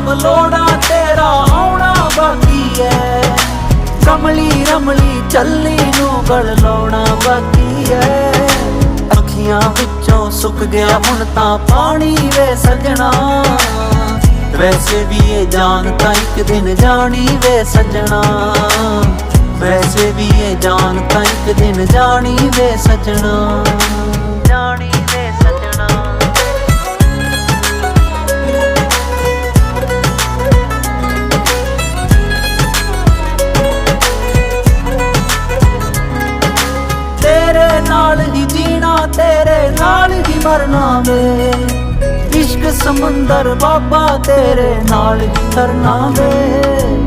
ਬਲੋੜਾ ਤੇਰਾ ਆਉਣਾ ਬਾਕੀ ਐ। ਕਮਲੀ ਰਮਲੀ ਚੱਲੀ ਨੂੰ ਗਲ ਲਾਉਣਾ ਬਾਕੀ ਐ। ਅੱਖੀਆਂ ਵਿੱਚੋਂ ਸੁੱਕ ਗਿਆ ਹੁਣ ਤਾਂ ਪਾਣੀ ਵੇ ਸਜਣਾ। ਵੈਸੇ ਵੀ ਇਹ ਜਾਨ ਤਾਂ ਇੱਕ ਦਿਨ ਜਾਣੀ ਵੇ ਸਜਣਾ। ਵੈਸੇ ਵੀ ਇਹ ਜਾਨ ਤਾਂ ਇੱਕ ਦਿਨ ਜਾਣੀ ਵੇ ਸਜਣਾ। ਤੇਰੇ ਨਾਲ ਹੀ ਮਰਨਾ ਵੇ। ਇਸ਼ਕ ਸਮੁੰਦਰ ਬਾਬਾ ਤੇਰੇ ਨਾਲ ਹੀ ਤਰਨਾ ਵੇ।